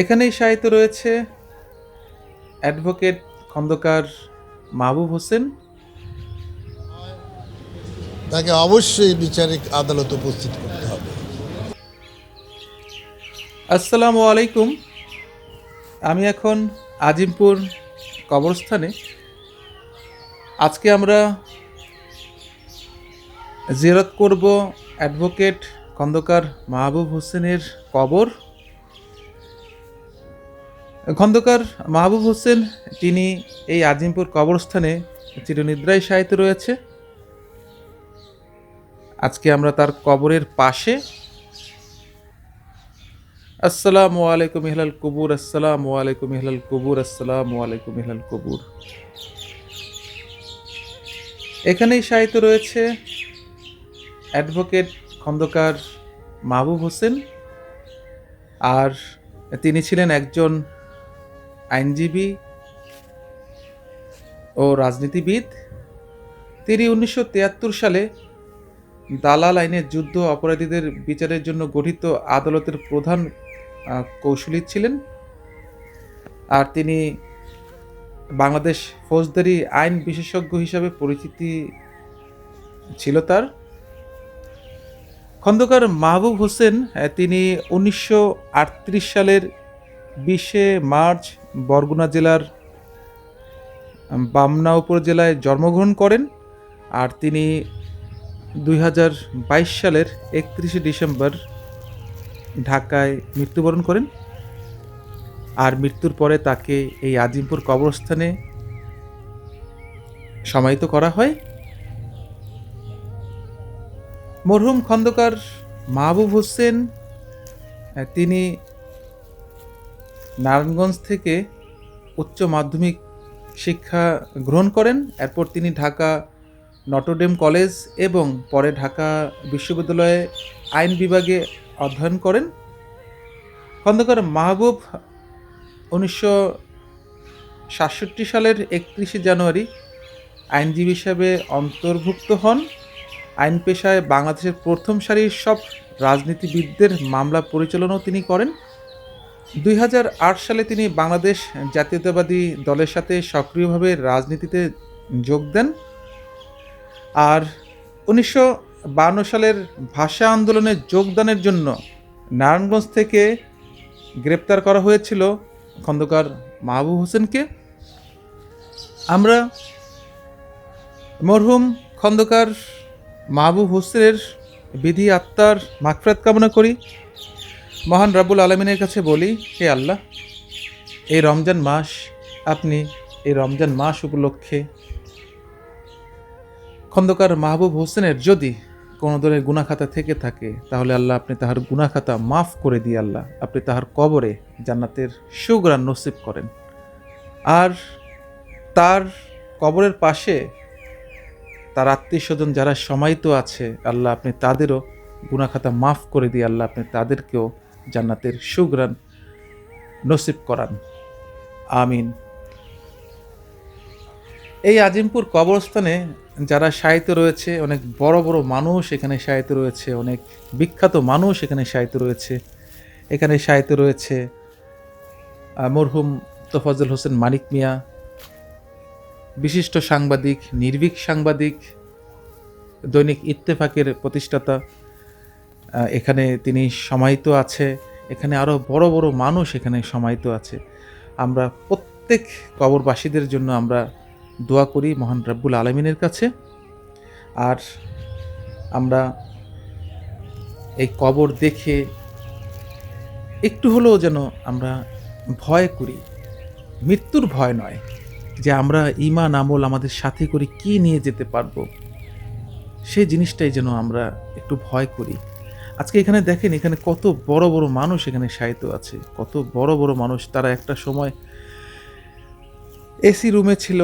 এখানেই সাহিত্য রয়েছে অ্যাডভোকেট খন্দকার মাহবুব হোসেন। তাকে অবশ্যই বিচারিক আদালত উপস্থিত করতে হবে। আসসালামু আলাইকুম। আমি এখন আজিমপুর কবরস্থানে। আজকে আমরা জিয়ারত করব অ্যাডভোকেট খন্দকার মাহবুব হোসেনের কবর। খন্দকার মাহবুব হোসেন, তিনি এই আজিমপুর কবরস্থানে চিরনিদ্রায় সাহিত্য রয়েছে। আজকে আমরা তার কবরের পাশে। আসসালামু আলাইকুম ইহলাল কবুর, আসসালামু আলাইকুম ইহলাল কবুর, আসসালামু আলাইকুম ইহলাল কবুর। এখানেই সাহিত্য রয়েছে অ্যাডভোকেট খন্দকার মাহবুব হোসেন। আর তিনি ছিলেন একজন আইনজীবী ও রাজনীতিবিদ। তিনি উনিশশো তিয়াত্তর সালে দালাল আইনের যুদ্ধ অপরাধীদের বিচারের জন্য গঠিত আদালতের প্রধান কৌশলী ছিলেন। আর তিনি বাংলাদেশ ফৌজদারি আইন বিশেষজ্ঞ হিসাবে পরিচিতি ছিল তার। খন্দকার মাহবুব হোসেন তিনি উনিশশো আটত্রিশ সালের বিশে মার্চ বরগুনা জেলার বামনা উপজেলায় জন্মগ্রহণ করেন আর তিনি দুই হাজার বাইশ সালের একত্রিশে ডিসেম্বর ঢাকায় মৃত্যুবরণ করেন। আর মৃত্যুর পরে তাকে এই আজিমপুর কবরস্থানে সমাহিত করা হয়। মরহুম খন্দকার মাহবুব হোসেন তিনি নারায়ণগঞ্জ থেকে উচ্চ মাধ্যমিক শিক্ষা গ্রহণ করেন। এরপর তিনি ঢাকা নটরডেম কলেজ এবং পরে ঢাকা বিশ্ববিদ্যালয়ে আইন বিভাগে অধ্যয়ন করেন। খন্দকার মাহবুব উনিশশো সাতষট্টি সালের একত্রিশে জানুয়ারি আইনজীবী হিসাবে অন্তর্ভুক্ত হন। আইন পেশায় বাংলাদেশের প্রথম সারির সব রাজনীতিবিদদের মামলা পরিচালনাও তিনি করেন। দুই হাজার আট সালে তিনি বাংলাদেশ জাতীয়তাবাদী দলের সাথে সক্রিয়ভাবে রাজনীতিতে যোগ দেন। আর উনিশশো সালের ভাষা আন্দোলনে যোগদানের জন্য নারায়ণগঞ্জ থেকে গ্রেপ্তার করা হয়েছিল খন্দকার মাহবুব হোসেনকে। আমরা মরহুম খন্দকার মাহবুব হোসেনের বিধি আত্মার মাকফরাত কামনা করি। মহান রাবুল আলমিনের কাছে বলি, হে আল্লাহ, এই রমজান মাস আপনি এই রমজান মাস উপলক্ষে খন্দকার মাহবুব হোসেনের যদি কোনো ধরনের গুনাখাতা থেকে থাকে, তাহলে আল্লাহ আপনি তাহার গুনাখাতা মাফ করে দিয়ে আল্লাহ আপনি তাহার কবরে জান্নাতের সুগ্রাণ নসিব করেন। আর তার কবরের পাশে তার আত্মীয় স্বজন যারা সমাহিত আছে, আল্লাহ আপনি তাদেরও গুনাখাতা মাফ করে দিয়ে আল্লাহ আপনি তাদেরকেও জান্নাতের সুগ্রাণ নসিব করান। আমিন। এই আজিমপুর কবরস্থানে যারা সাহিত্য রয়েছে, অনেক বড় বড় মানুষ এখানে সাহিত্য রয়েছে, অনেক বিখ্যাত মানুষ এখানে সাহিত্য রয়েছে। এখানে সাহিত্য রয়েছে মরহুম তোফাজুল হোসেন মানিক মিয়া, বিশিষ্ট সাংবাদিক, নির্ভীক সাংবাদিক, দৈনিক ইত্তেফাকের প্রতিষ্ঠাতা এখানে তিনি সমাহিত আছে, এখানে আরও বড় বড় মানুষ এখানে সমাহিত আছে। আমরা প্রত্যেক কবরবাসীদের জন্য আমরা দোয়া করি মহান রাব্বুল আলমিনের কাছে। আর আমরা এই কবর দেখে একটু হলেও যেন আমরা ভয় করি। মৃত্যুর ভয় নয় যে আমরা ইমান আমল আমাদের সাথে করে কি নিয়ে যেতে পারব। সেই জিনিসটাই যেন আমরা একটু ভয় করি। আজকে এখানে দেখেন এখানে কত বড় বড় মানুষ এখানে সাহিত্য আছে। কত বড় বড় মানুষ। তারা একটা সময় এসি রুমে ছিল,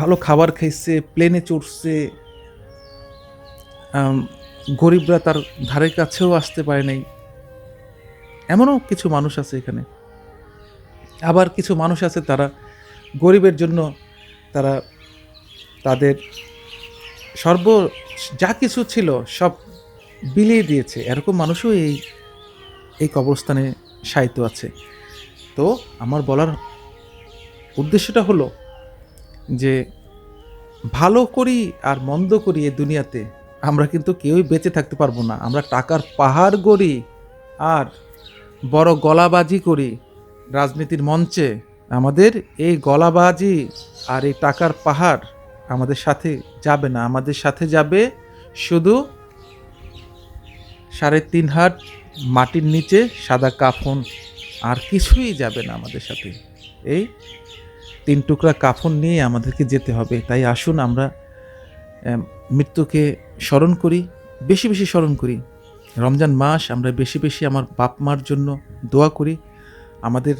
ভালো খাবার খাইছে প্লেনে চড়ছে। গরিবরা তার ধারে কাছেও আসতে পারে নাই। এমনও কিছু মানুষ আছে এখানে। আবার কিছু মানুষ আছে তারা গরিবের জন্য তারা তাদের সর্ব, যা কিছু ছিল সব বিলিয়ে দিয়েছে। এরকম মানুষও এই এই কবরস্থানে সাহিত্য আছে। তো আমার বলার উদ্দেশ্যটা হলো যে, ভালো করি আর মন্দ করি এই দুনিয়াতে, আমরা কিন্তু কেউই বেঁচে থাকতে পারব না। আমরা টাকার পাহাড় গড়ি আর বড় গলাবাজি করি রাজনীতির মঞ্চে। আমাদের এই গলাবাজি আর এই টাকার পাহাড় আমাদের সাথে যাবে না। আমাদের সাথে যাবে শুধু সাড়ে তিন হাত মাটির নিচে সাদা কাফন আর কিছুই যাবে না আমাদের সাথে। এই তিন টুকরা কাফন নিয়ে আমাদেরকে যেতে হবে। তাই আসুন আমরা আম, মৃত্যুকে স্মরণ করি বেশি বেশি স্মরণ করি। রমজান মাস আমরা বেশি বেশি আমার বাপ মার জন্য দোয়া করি। আমাদের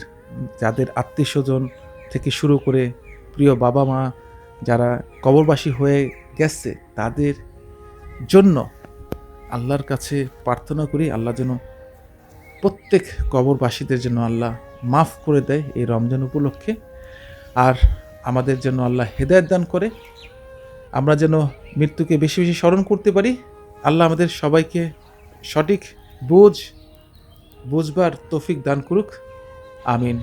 যাদের আত্মীয় স্বজন থেকে শুরু করে প্রিয় বাবা মা যারা কবরবাসী হয়ে গেছে তাদের জন্য আল্লাহর কাছে প্রার্থনা করি, আল্লাহ যেন প্রত্যেক কবরবাসীদের জন্য আল্লাহ মাফ করে দেয় এই রমজান উপলক্ষে। আর আমাদের জন্য আল্লাহ হেদায়ত দান করে, আমরা যেন মৃত্যুকে বেশি বেশি স্মরণ করতে পারি। আল্লাহ আমাদের সবাইকে সঠিক বোঝ, বুঝবার তৌফিক দান করুক। আমিন।